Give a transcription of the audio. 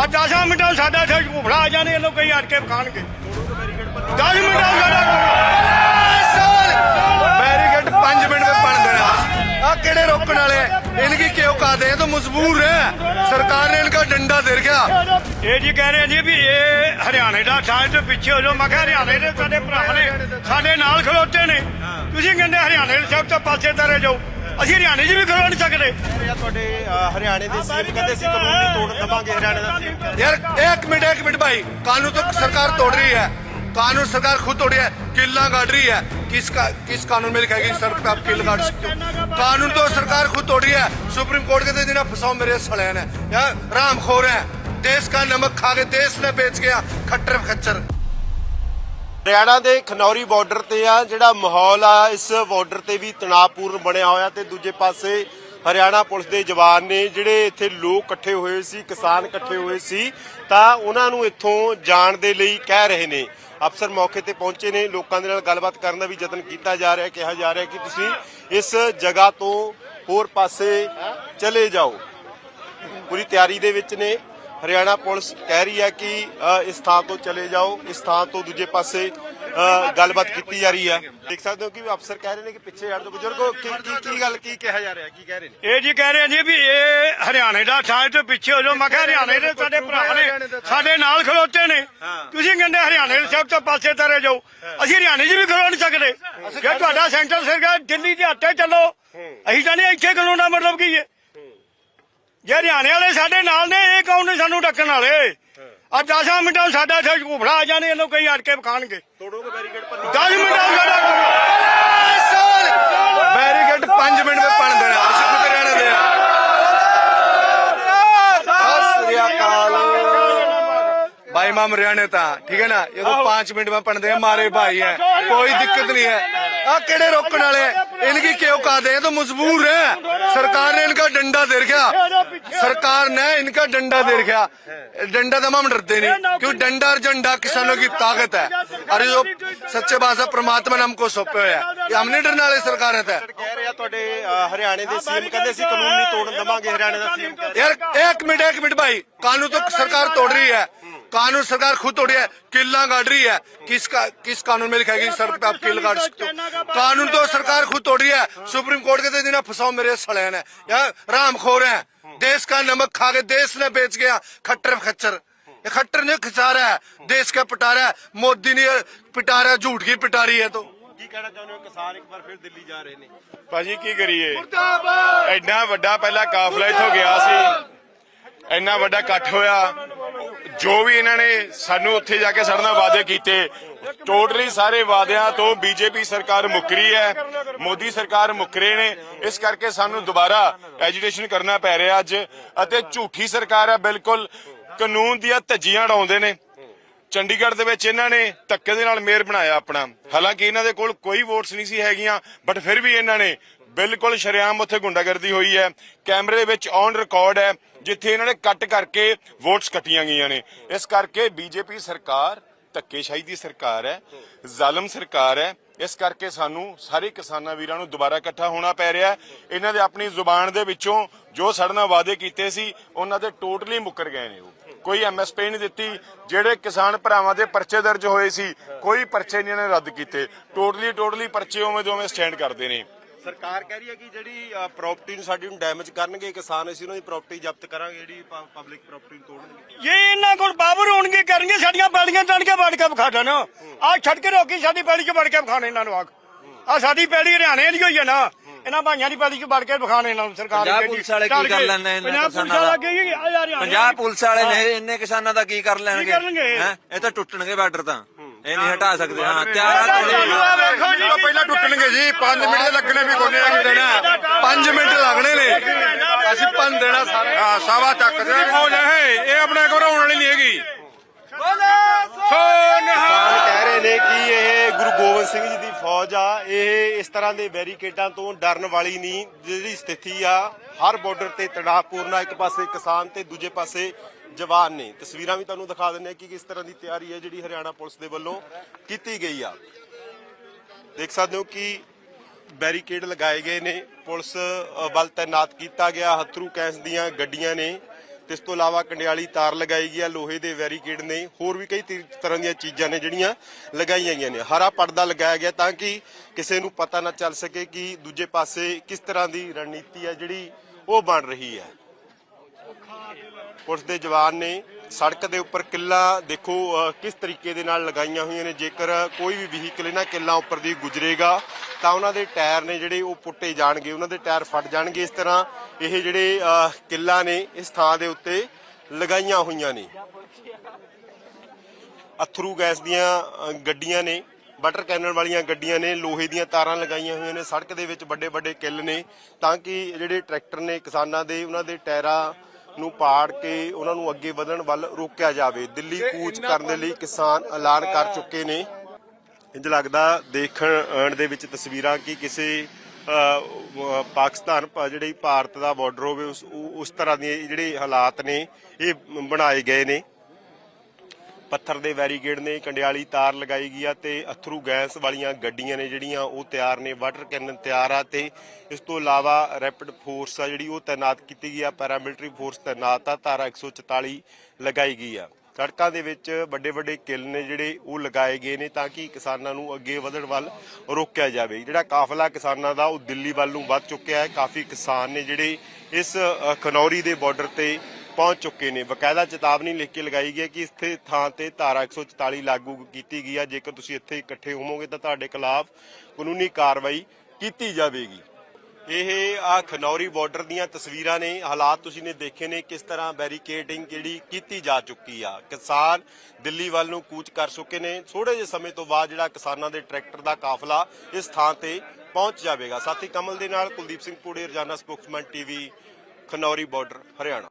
ਆ 10 ਮਿੰਟਾਂ 'ਚ ਸਾਡਾ ਇੱਥੇ ਘੁਫੜਾ ਆ ਜਾਣੇ ਇਹ ਲੋਕ ਕਈ ਅੜ ਕੇ ਖਾਣਗੇ 10 ਮਿੰਟਾਂ 'ਚ ਸਾਡਾ बैरिकेड पांच मिनट में बन देना आ केड़े रोकने वाले हैं इनकी क्यों कहते हैं तो मजबूर है सरकार ने इनका डंडा दे रखा ਇਹ ਜੀ ਕਹਿ ਰਹੇ ਜੀ ਵੀ ਇਹ ਹਰਿਆਣੇ ਦਾ ਸਾਈਡ ਤੋਂ ਪਿੱਛੇ ਹੋ ਜਾਓ ਮੈਂ ਕਿਹਾ ਹਰਿਆਣੇ ਦੇ ਸਾਡੇ ਭਰਾ ਨੇ ਸਾਡੇ ਨਾਲ ਖਲੋਤੇ ਨੇ ਤੁਸੀਂ ਕਹਿੰਦੇ ਹਰਿਆਣੇ ਦੇ ਸਭ ਤੋਂ ਪਾਸੇ ਤਰੇ ਜਾਓ ਅਸੀਂ ਹਰਿਆਣੇ 'ਚ ਵੀ ਖਲੋ ਨਹੀਂ ਸਕਦੇ ਯਾਰ ਤੁਹਾਡੇ ਅ, ਹਰਿਆਣੇ ਦੇ ਸੀਐਮ ਕਹਿੰਦੇ ਸੀ ਕਾਨੂੰਨ ਨਹੀਂ ਤੋੜ ਦਵਾਂਗੇ ਹਰਿਆਣੇ ਦਾ ਸੀਐਮ यार एक मिनट एक मिनट भाई कानून तो सरकार तोड़ रही है कानून सरकार खुद तोड़ रही है किला गाड़ रही है किसका किस कानून में लिखा है कि सर आप किल गाड़ सकते हो कानून तो सरकार खुद तोड़ रही है सुप्रीम कोर्ट कहते जिन्हें फसाओ मेरे सड़ैन है यार राम खोर है देश का नमक खा के देश ने बेच गया खट्टर खच्चर ਹਰਿਆਣਾ ਦੇ ਖਨੌਰੀ ਬਾਰਡਰ ਤੇ ਆ ਜਿਹੜਾ ਮਾਹੌਲ ਆ ਇਸ ਬਾਰਡਰ ਤੇ ਵੀ ਤਣਾਅਪੂਰਨ ਬਣਿਆ ਹੋਇਆ ਤੇ ਦੂਜੇ ਪਾਸੇ ਹਰਿਆਣਾ ਪੁਲਿਸ ਦੇ ਜਵਾਨ ਨੇ ਜਿਹੜੇ ਇੱਥੇ ਲੋਕ ਇਕੱਠੇ ਹੋਏ ਸੀ, ਕਿਸਾਨ ਇਕੱਠੇ ਹੋਏ ਸੀ, ਤਾਂ ਉਹਨਾਂ ਨੂੰ ਇੱਥੋਂ ਜਾਣ ਦੇ ਲਈ ਕਹਿ ਰਹੇ ਨੇ। ਅਫਸਰ ਮੌਕੇ ਤੇ ਪਹੁੰਚੇ ਨੇ, ਲੋਕਾਂ ਦੇ ਨਾਲ ਗੱਲਬਾਤ ਕਰਨ ਦਾ ਵੀ ਯਤਨ ਕੀਤਾ ਜਾ ਰਿਹਾ, ਕਿਹਾ ਜਾ ਰਿਹਾ ਕਿ ਤੁਸੀਂ ਇਸ ਜਗ੍ਹਾ ਤੋਂ ਹੋਰ ਪਾਸੇ ਚਲੇ ਜਾਓ। ਪੂਰੀ ਤਿਆਰੀ ਦੇ ਵਿੱਚ ਨੇ। ਹਰਿਆਣਾ ਪੁਲਿਸ ਕਹਿ ਰਹੀ ਹੈ ਕਿ ਇਸ ਥਾਂ ਤੋਂ ਚਲੇ ਜਾਓ ਇਸ ਥਾਂ ਤੋਂ ਦੂਜੇ ਪਾਸੇ ਗੱਲਬਾਤ ਕੀਤੀ ਜਾ ਰਹੀ ਹੈ। ਦੇਖ ਸਕਦੇ ਹੋ ਕਿ ਅਫਸਰ ਕਹਿ ਰਹੇ ਨੇ ਕਿ ਪਿੱਛੇ ਹਟ ਜਾਓ। ਬਜ਼ੁਰਗੋ ਕੀ ਕੀ ਕੀ ਗੱਲ ਕੀ ਕਿਹਾ ਜਾ ਰਿਹਾ ਕੀ ਕਹਿ ਰਹੇ ਨੇ? ਇਹ ਜੀ ਕਹਿ ਰਹੇ ਜੀ ਵੀ ਇਹ ਹਰਿਆਣੇ ਦਾ ਸਾਈਡ ਤੋਂ ਪਿੱਛੇ ਹੋ ਜਾਓ। ਮੈਂ ਕਿਹਾ ਹਰਿਆਣੇ ਦੇ ਸਾਡੇ ਭਰਾ ਨੇ ਸਾਡੇ ਨਾਲ ਖਲੋਤੇ ਨੇ। ਤੁਸੀਂ ਕਹਿੰਦੇ ਹਰਿਆਣੇ ਦੇ ਸਭ ਤੋਂ ਪਾਸੇ ਤਰੇ ਜਾਓ। ਅਸੀਂ ਹਰਿਆਣੇ 'ਚ ਵੀ ਖਲੋ ਨਹੀਂ ਸਕਦੇ। ਜੇ ਤੁਹਾਡਾ ਸੈਂਟਰ ਸਰਕਾਰ ਦਿੱਲੀ ਦੇ ਹੱਥੇ ਚੱਲੋ। ਅਸੀਂ ਤਾਂ ਨਹੀਂ ਇੱਥੇ ਖਲੋਣ ਦਾ ਮਤਲਬ ਕੀ ਹੈ? ਜੇ ਹਰਿਆਣੇ ਵਾਲੇ ਸਾਡੇ ਨਾਲ ਨੇ ਇਹ ਕੌਣ ਨੇ ਸਾਨੂੰ ਡੱਕਣ ਵਾਲੇ? ਆ 10 ਮਿੰਟਾਂ ਸਾਡਾ ਇੱਥੇ ਝੂਫੜਾ ਆ ਜਾਣੇ ਇਹਨੂੰ ਕਈ ਅੜ ਵਿਖਾਣਗੇ ਤੋੜੋਗੇ ਬੈਰੀਕੇਡ ਪਰ 10 ਮਿੰਟਾਂ ਸਾਡਾ ਬੈਰੀਕੇਡ 5 ਮਿੰਟ ਵਿੱਚ ਪਣ ਦੇਣਾ ਅਸੀਂ ਕਿੱਥੇ ਰਹਿਣੇ ਦੇ ਸਤਿ ਸ੍ਰੀ ਅਕਾਲ। ਭਾਈ ਮਾਮ ਰਹਿਣੇ ਤਾਂ ਠੀਕ ਹੈ ਨਾ? ਇਹ ਤਾਂ 5 ਮਿੰਟ ਵਿੱਚ ਪਣਦੇ ਆ ਮਾਰੇ ਭਾਈ ਹੈ। ਕੋਈ ਦਿੱਕਤ ਨਹੀਂ ਹੈ। ਆ ਕਿਹੜੇ ਰੋਕਣ ਵਾਲੇ ਇਨਕੀ ਕਿਉਂ ਕਾਦੇ ਇਹ ਤਾਂ ਮਜਬੂਰ ਹੈ। ਸਰਕਾਰ इनका डंडा दे रखा सरकार ने इनका डंडा दे रखा डंडा तो हम डरते नहीं क्योंकि डंडा और झंडा किसानों की ताकत है अरे जो सच्चे बात है परमात्मा ने हमको सौंपे हुए हैं ये हम नहीं डरने वाले सरकार है ਕਹਿ ਰਿਹਾ ਤੁਹਾਡੇ ਅ, ਹਰਿਆਣੇ ਦੇ ਸੀਐਮ ਕਹਿੰਦੇ ਸੀ ਕਾਨੂੰਨ नहीं ਤੋੜ ਦਵਾਂਗੇ ਹਰਿਆਣੇ ਦਾ ਸੀਐਮ यार एक मिनट एक मिनट भाई कानून तो सरकार तोड़ रही है कानून सरकार खुद तोड़ रही है किला गाड़ रही है किसका किस कानून में लिखा है कि सर पे आप किल गाड़ सकते हो कानून तो सरकार खुद तोड़ रही है सुप्रीम कोर्ट कहते जिन्हें फसाओ मेरे सड़ैन है यार राम खोर है देश का नमक खा के देश ने बेच गया खट्टर खच्चर ये खट्टर ने खिंचा रहा है देश का पिटा रहा है मोदी ने पिटा रहा है झूठ की पिटा रही है तो ਕੀ ਕਹਿਣਾ ਚਾਹੁੰਦੇ ਹੋ ਕਿਸਾਨ ਇੱਕ ਵਾਰ ਫਿਰ ਦਿੱਲੀ ਜਾ ਰਹੇ ਨੇ ਭਾਜੀ ਕੀ ਕਰੀਏ ਐਡਾ ਵੱਡਾ ਪਹਿਲਾ ਕਾਫਲਾ ਇੱਥੋਂ ਗਿਆ ਸੀ ਇੰਨਾ ਵੱਡਾ ਇਕੱਠ ਹੋਇਆ ਜੋ ਵੀ ਇਹਨਾਂ ਨੇ ਸਾਨੂੰ ਉੱਥੇ ਜਾ ਕੇ ਸਾਡੇ ਨਾਲ ਵਾਅਦੇ ਕੀਤੇ, ਟੋਟਲੀ ਸਾਰੇ ਵਾਅਦਿਆਂ ਤੋਂ ਬੀਜੇਪੀ ਸਰਕਾਰ ਮੁੱਕਰੀ ਹੈ, ਮੋਦੀ ਸਰਕਾਰ ਮੁੱਕਰੇ ਨੇ, ਇਸ ਕਰਕੇ ਸਾਨੂੰ ਦੁਬਾਰਾ ਐਜੀਟੇਸ਼ਨ ਕਰਨਾ ਪੈ ਰਿਹਾ ਅੱਜ, ਅਤੇ ਝੂਠੀ ਸਰਕਾਰ ਹੈ, ਬਿਲਕੁਲ ਕਾਨੂੰਨ ਦੀਆਂ ਧੱਜੀਆਂ ਉਡਾਉਂਦੇ ਨੇ। ਚੰਡੀਗੜ੍ਹ ਦੇ ਵਿੱਚ ਇਹਨਾਂ ਨੇ ਧੱਕੇ ਦੇ ਨਾਲ ਮੇਅਰ ਬਣਾਇਆ ਆਪਣਾ। ਹਾਲਾਂਕਿ ਇਹਨਾਂ ਦੇ ਕੋਲ ਕੋਈ ਵੋਟਸ ਨਹੀਂ ਸੀ ਹੈਗੀਆਂ ਬਟ ਫਿਰ ਵੀ ਇਹਨਾਂ ਨੇ ਬਿਲਕੁਲ ਸ਼ਰੇਆਮ ਉੱਥੇ ਗੁੰਡਾਗਰਦੀ ਹੋਈ ਹੈ। ਕੈਮਰੇ ਦੇ ਵਿੱਚ ਔਨ ਰਿਕਾਰਡ ਹੈ, ਜਿੱਥੇ ਇਹਨਾਂ ਨੇ ਕੱਟ ਕਰਕੇ ਵੋਟਸ ਕੱਟੀਆਂ ਗਈਆਂ ਨੇ। ਇਸ ਕਰਕੇ ਬੀਜੇਪੀ ਸਰਕਾਰ ਧੱਕੇਸ਼ਾਹੀ ਦੀ ਸਰਕਾਰ ਹੈ, ਜ਼ਾਲਮ ਸਰਕਾਰ ਹੈ। ਇਸ ਕਰਕੇ ਸਾਨੂੰ ਸਾਰੇ ਕਿਸਾਨਾਂ ਵੀਰਾਂ ਨੂੰ ਦੁਬਾਰਾ ਇਕੱਠਾ ਹੋਣਾ ਪੈ ਰਿਹਾ ਇਹਨਾਂ ਦੇ ਆਪਣੀ ਜ਼ੁਬਾਨ ਦੇ ਵਿੱਚੋਂ ਜੋ ਸਾਡੇ ਨਾਲ ਵਾਅਦੇ ਕੀਤੇ ਸੀ, ਉਹਨਾਂ ਦੇ ਟੋਟਲੀ ਮੁੱਕਰ ਗਏ ਨੇ ਉਹ। ਕੋਈ ਐਮਐਸਪੀ ਨਹੀਂ ਦਿੱਤੀ, ਜਿਹੜੇ ਕਿਸਾਨ ਭਰਾਵਾਂ ਦੇ ਪਰਚੇ ਦਰਜ ਹੋਏ ਸੀ, ਕੋਈ ਪਰਚੇ ਨਹੀਂ ਇਹਨਾਂ ਨੇ ਰੱਦ ਕੀਤੇ। ਟੋਟਲੀ ਟੋਟਲੀ ਪਰਚੇ ਉਵੇਂ ਦੋਵੇਂ ਸਟੈਂਡ ਕਰਦੇ ਨੇ। ਸਰਕਾਰ ਕਹਿ ਰਹੀ ਹੈ ਕਿ ਜਿਹੜੀ ਪ੍ਰਾਪਰਟੀ ਨੂੰ ਸਾਡੀ ਨੂੰ ਡੈਮੇਜ ਕਰਨਗੇ ਕਿਸਾਨ ਅਸੀਂ ਉਹਨਾਂ ਦੀ ਪ੍ਰਾਪਰਟੀ ਜ਼ਬਤ ਕਰਾਂਗੇ ਜਿਹੜੀ ਪਬਲਿਕ ਪ੍ਰਾਪਰਟੀ ਨੂੰ ਤੋੜਨਗੇ। ਜੇ ਇਹਨਾਂ ਕੋਲ ਬਾਬਰ ਹੋਣਗੇ ਕਰਨਗੇ ਸਾਡੀਆਂ ਪੈਲੀਆਂ ਟਣ ਕੇ ਵੜ ਕੇ ਵਿਖਾ ਦੇਣ। ਆ ਛੱਡ ਕੇ ਰੋਕੀ ਸਾਡੀ ਪੈਲੀ 'ਚ ਵੜ ਕੇ ਵਿਖਾਣੇ ਇਹਨਾਂ ਨੂੰ ਆ ਆ ਸਾਡੀ ਪੈਲੀ ਹਰਿਆਣੇ ਦੀ ਹੋਈ ਹੈ ਨਾ ਇਹਨਾਂ ਭਾਈਆਂ ਦੀ ਪੈਲੀ 'ਚ ਵੜ ਕੇ ਵਿਖਾਣੇ ਇਹਨਾਂ ਨੂੰ ਸਰਕਾਰ ਪੰਜਾਬ ਪੁਲਿਸ ਵਾਲੇ ਕੀ ਕਰ ਇਹਨਾਂ ਪੰਜਾਬ ਪੁਲਿਸ ਕਿਸਾਨਾਂ ਵਾਲਾ ਦਾ? ਪੰਜਾਬ। ਪੁਲਿਸ। ਨੇ ਇੰਨੇ ਕਿਸਾਨਾਂ ਦਾ ਕੀ ਕਰ ਲੈਣਗੇ? ਕਰਨਗੇ? ਹੈਂ? ਇਹ ਤਾਂ ਟੁੱਟਣਗੇ ਬਾਰਡਰ ਤਾਂ। ਇਹ ਨਹੀਂ ਹਟਾ ਸਕਦੇ। ਹਾਂ ਤਿਆਰ ਆ ਚਾਲੂ ਤੁਹਾਡੇ ਆ ਵੇਖੋ ਜੀ। ਪਹਿਲਾਂ ਟੁੱਟਣਗੇ ਜੀ। 5 ਮਿੰਟ ਲੱਗਣੇ ਵੀ ਕੋਨੇ ਨਹੀਂ ਦੇਣਾ 5 ਮਿੰਟ ਲੱਗਣੇ ਨੇ। ਅਸੀਂ ਪੰਨ ਦੇਣਾ ਸਾਰਾ। ਹਾਂ ਸਾਵਾ ਚੱਕ ਦੇ। ਹੋ ਜਾਏ ਇਹ ਆਪਣੇ ਘਬਰਾਉਣ ਵਾਲੀ ਨਹੀਂ ਹੈਗੀ। ਕਿਸਾਨ ਕਹਿ ਰਹੇ ਨੇ ਕਿ ਇਹ ਗੁਰੂ ਗੋਬਿੰਦ ਸਿੰਘ ਜੀ ਦੀ ਫੌਜ ਆ। ਇਹ ਇਸ ਤਰ੍ਹਾਂ ਦੇ ਬੈਰੀਕੇਡਾਂ ਤੋਂ ਡਰਨ ਵਾਲੀ ਨਹੀਂ ਜਿਹੜੀ ਸਥਿਤੀ ਆ ਹਰ ਬਾਰਡਰ ਤੇ ਤਣਾਅਪੂਰਨ ਆ। ਇੱਕ ਪਾਸੇ ਕਿਸਾਨ ਤੇ ਦੂਜੇ ਪਾਸੇ ਜਵਾਨ ਨੇ। ਤਸਵੀਰਾਂ ਵੀ ਤੁਹਾਨੂੰ ਦਿਖਾ ਦਿੰਦੇ ਆ ਕਿ ਕਿਸ ਤਰ੍ਹਾਂ ਦੀ ਤਿਆਰੀ ਹੈ ਜਿਹੜੀ ਹਰਿਆਣਾ ਪੁਲਿਸ ਦੇ ਵੱਲੋਂ ਕੀਤੀ ਗਈ ਆ। ਦੇਖ ਸਕਦੇ ਹੋ ਕਿ ਬੈਰੀਕੇਡ ਲਗਾਏ ਗਏ ਨੇ। ਪੁਲਿਸ ਅ, ਵੱਲ ਤਾਇਨਾਤ ਕੀਤਾ ਗਿਆ। ਹਥਰੂ ਕੈਸ ਦੀਆਂ ਗੱਡੀਆਂ ਨੇ। ਇਸ ਤੋਂ ਇਲਾਵਾ ਕੰਡਿਆਲੀ ਤਾਰ ਲਗਾਈ ਗਈ ਹੈ ਲੋਹੇ ਦੇ ਬੈਰੀਕੇਡ ਨੇ। ਹੋਰ ਵੀ ਕਈ ਤਰ੍ਹਾਂ ਦੀਆਂ ਚੀਜ਼ਾਂ ਨੇ ਜਿਹੜੀਆਂ ਲਗਾਈਆਂ ਗਈਆਂ ਨੇ। ਹਰਾ ਪਰਦਾ ਲਗਾਇਆ ਗਿਆ ਤਾਂ ਕਿ ਕਿਸੇ ਨੂੰ ਪਤਾ ਨਾ ਚੱਲ ਸਕੇ ਕਿ ਦੂਜੇ ਪਾਸੇ ਕਿਸ ਤਰ੍ਹਾਂ ਦੀ ਰਣਨੀਤੀ ਹੈ ਜਿਹੜੀ ਉਹ ਬਣ ਰਹੀ ਹੈ। ਪੁਲਿਸ ਦੇ ਜਵਾਨ ਨੇ ਸੜਕ ਦੇ ਉੱਪਰ ਕਿੱਲਾ ਦੇਖੋ ਅਹ, ਕਿਸ ਤਰੀਕੇ ਦੇ ਨਾਲ ਲਗਾਈਆਂ ਹੋਈਆਂ ਨੇ। ਜੇਕਰ ਕੋਈ ਵੀ ਵਹੀਕਲ ਇਹਨਾਂ ਕਿੱਲਾਂ ਉੱਪਰ ਦੀ ਗੁਜ਼ਰੇਗਾ ਤਾਂ ਉਹਨਾਂ ਦੇ ਟਾਇਰ ਨੇ ਜਿਹੜੇ ਉਹ ਪੁੱਟੇ ਜਾਣਗੇ ਉਹਨਾਂ ਦੇ ਟਾਇਰ ਫਟ ਜਾਣਗੇ। ਇਸ ਤਰ੍ਹਾਂ ਇਹ ਜਿਹੜੇ ਅਹ, ਕਿੱਲਾਂ ਨੇ ਇਸ ਥਾਂ ਦੇ ਉੱਤੇ ਲਗਾਈਆਂ ਹੋਈਆਂ ਨੇ। ਅਥਰੂ ਗੈਸ ਦੀਆਂ ਗੱਡੀਆਂ ਨੇ ਬਟਰ ਕੈਨਨ ਵਾਲੀਆਂ ਗੱਡੀਆਂ ਨੇ ਲੋਹੇ ਦੀਆਂ ਤਾਰਾਂ ਲਗਾਈਆਂ ਹੋਈਆਂ ਨੇ। ਸੜਕ ਦੇ ਵਿੱਚ ਵੱਡੇ ਵੱਡੇ ਕਿੱਲ ਨੇ ਤਾਂ ਕਿ ਜਿਹੜੇ ਟਰੈਕਟਰ ਨੇ ਕਿਸਾਨਾਂ ਦੇ ਉਹਨਾਂ ਦੇ ਟਾਇਰਾਂ ਨੂੰ ਪਾੜ ਕੇ ਉਹਨਾਂ ਨੂੰ ਅੱਗੇ ਵਧਣ ਵੱਲ ਰੋਕਿਆ ਜਾਵੇ। ਦਿੱਲੀ ਕੂਚ ਕਰਨ ਦੇ ਲਈ ਕਿਸਾਨ ਐਲਾਨ ਕਰ ਚੁੱਕੇ ਨੇ। ਇੰਜ ਲੱਗਦਾ ਦੇਖਣ ਦੇ ਵਿੱਚ ਤਸਵੀਰਾਂ ਕਿ ਕਿਸੇ ਪਾਕਿਸਤਾਨ ਜਿਹੜੀ ਭਾਰਤ ਦਾ ਬਾਰਡਰ ਹੋਵੇ ਉਸ ਉਸ ਤਰ੍ਹਾਂ ਦੇ ਜਿਹੜੇ ਹਾਲਾਤ ਨੇ ਇਹ ਬਣਾਏ ਗਏ ਨੇ। ਪੱਥਰ ਦੇ ਬੈਰੀਕੇਡ ਨੇ ਕੰਡਿਆਲੀ ਤਾਰ ਲਗਾਈ ਗਈ ਆ ਤੇ ਅਥਰੂ ਗੈਸ ਵਾਲੀਆਂ ਗੱਡੀਆਂ ਨੇ ਜਿਹੜੀਆਂ ਉਹ ਤਿਆਰ ਨੇ, ਵਾਟਰ ਕੈਨਨ ਤਿਆਰ ਆ ਤੇ ਇਸ ਤੋਂ ਇਲਾਵਾ ਰੈਪਿਡ ਫੋਰਸ ਆ ਜਿਹੜੀ ਉਹ ਤਾਇਨਾਤ ਕੀਤੀ ਗਈ ਆ ਪੈਰਾਮਿਲਟਰੀ ਫੋਰਸ ਤਾਇਨਾਤ ਆ, ਧਾਰਾ 144 ਲਗਾਈ ਗਈ ਆ। ਸੜਕਾਂ ਦੇ ਵਿੱਚ ਵੱਡੇ ਵੱਡੇ ਕਿੱਲ ਨੇ ਜਿਹੜੇ ਉਹ ਲਗਾਏ ਗਏ ਨੇ ਤਾਂ ਕਿ ਕਿਸਾਨਾਂ ਨੂੰ ਅੱਗੇ ਵਧਣ ਵੱਲ ਰੋਕਿਆ ਜਾਵੇ। ਜਿਹੜਾ ਕਾਫਲਾ ਕਿਸਾਨਾਂ ਦਾ ਉਹ ਦਿੱਲੀ ਵੱਲ ਨੂੰ ਵੱਧ ਚੁੱਕਿਆ ਹੈ। ਕਾਫੀ ਕਿਸਾਨ ਨੇ ਜਿਹੜੇ ਇਸ ਖਨੌਰੀ ਦੇ ਬਾਰਡਰ ਤੇ ਪਹੁੰਚ ਚੁੱਕੇ ਨੇ। ਬਕਾਇਦਾ ਚੇਤਾਵਨੀ ਲਿਖ ਕੇ ਲਗਾਈ ਗਈ ਹੈ ਕਿ ਇੱਥੇ ਥਾਂ ਤੇ ਧਾਰਾ 144 ਲਾਗੂ ਕੀਤੀ ਗਈ ਹੈ। ਜੇਕਰ ਤੁਸੀਂ ਇੱਥੇ ਇਕੱਠੇ ਹੋਵੋਗੇ ਤਾਂ ਤੁਹਾਡੇ ਖਿਲਾਫ ਕਾਨੂੰਨੀ ਕਾਰਵਾਈ ਕੀਤੀ ਜਾਵੇਗੀ। ਇਹ ਆ ਖਨੌਰੀ ਬਾਰਡਰ ਦੀਆਂ ਤਸਵੀਰਾਂ ਨੇ। ਹਾਲਾਤ ਤੁਸੀਂ ਨੇ ਦੇਖੇ ਨੇ ਕਿਸ ਤਰ੍ਹਾਂ ਬੈਰੀਕੇਡਿੰਗ ਜਿਹੜੀ ਕੀਤੀ ਜਾ ਚੁੱਕੀ ਆ। ਕਿਸਾਨ ਦਿੱਲੀ ਵੱਲ ਨੂੰ ਕੂਚ ਕਰ ਚੁੱਕੇ ਨੇ। ਥੋੜੇ ਜਿਹੇ ਸਮੇਂ ਤੋਂ ਬਾਅਦ ਜਿਹੜਾ ਕਿਸਾਨਾਂ ਦੇ ਟਰੈਕਟਰ ਦਾ ਕਾਫਲਾ ਇਸ ਥਾਂ ਤੇ ਪਹੁੰਚ ਜਾਵੇਗਾ। ਸਾਥੀ ਕਮਲ ਦੇ ਨਾਲ ਕੁਲਦੀਪ ਸਿੰਘ ਪੂੜੇ, Rozana spokesman TV, Khanauri border Haryana.